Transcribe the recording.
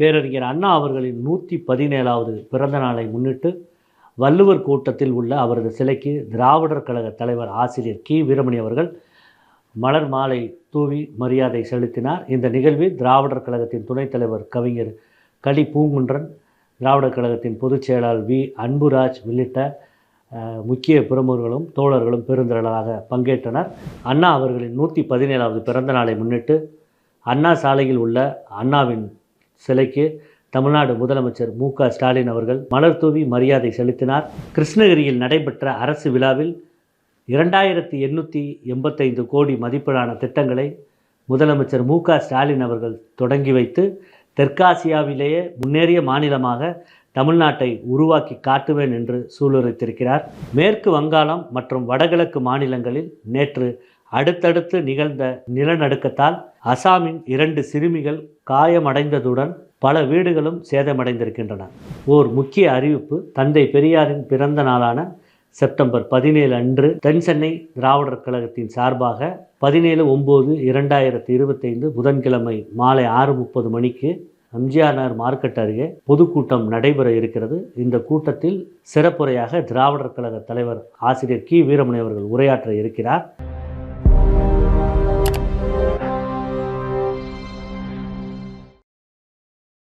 பேரறிஞர் அண்ணா அவர்களின் நூற்றி பதினேழாவது பிறந்த நாளை முன்னிட்டு வள்ளுவர் கூட்டத்தில் உள்ள அவரது சிலைக்கு திராவிடர் கழக தலைவர் ஆசிரியர் கி. வீரமணி அவர்கள் மலர் மாலை தூவி மரியாதை செலுத்தினார். இந்த நிகழ்வில் திராவிடர் கழகத்தின் துணைத் தலைவர் கவிஞர் களி பூங்குன்றன் திராவிடர் கழகத்தின் பொதுச் செயலாளர் வி. அன்புராஜ் உள்ளிட்ட முக்கிய பிரமுகர்களும் தோழர்களும் பெருந்திரளாக பங்கேற்றனர். அண்ணா அவர்களின் நூற்றி பதினேழாவது பிறந்த நாளை முன்னிட்டு அண்ணா சாலையில் உள்ள அண்ணாவின் சிலைக்கு தமிழ்நாடு முதலமைச்சர் மு ஸ்டாலின் அவர்கள் மலர் தூவி மரியாதை செலுத்தினார். கிருஷ்ணகிரியில் நடைபெற்ற அரசு விழாவில் இரண்டாயிரத்தி எண்ணூற்றி எண்பத்தைந்து கோடி மதிப்பிலான திட்டங்களை முதலமைச்சர் மு ஸ்டாலின் அவர்கள் தொடங்கி வைத்து தெற்காசியாவிலேயே முன்னேறிய மாநிலமாக தமிழ்நாட்டை உருவாக்கி காட்டுவேன் என்று சூளுரைத்திருக்கிறார். மேற்கு வங்காளம் மற்றும் வடகிழக்கு மாநிலங்களில் நேற்று அடுத்தடுத்து நிகழ்ந்த நிலநடுக்கத்தால் அசாமின் இரண்டு சிறுமிகள் காயமடைந்ததுடன் பல வீடுகளும் சேதமடைந்திருக்கின்றன. ஓர் முக்கிய அறிவிப்பு தந்தை பெரியாரின் பிறந்த நாளான செப்டம்பர் பதினேழு அன்று தென் சென்னை திராவிடர் கழகத்தின் சார்பாக பதினேழு ஒம்பது இரண்டாயிரத்தி இருபத்தைந்து புதன்கிழமை மாலை ஆறு முப்பது மணிக்கு எம்ஜிஆர் நகர் மார்க்கெட் அருகே பொதுக்கூட்டம் நடைபெற இருக்கிறது. இந்த கூட்டத்தில் சிறப்புரையாக திராவிடர் கழக தலைவர் ஆசிரியர் கி வீரமணி அவர்கள் உரையாற்ற இருக்கிறார்.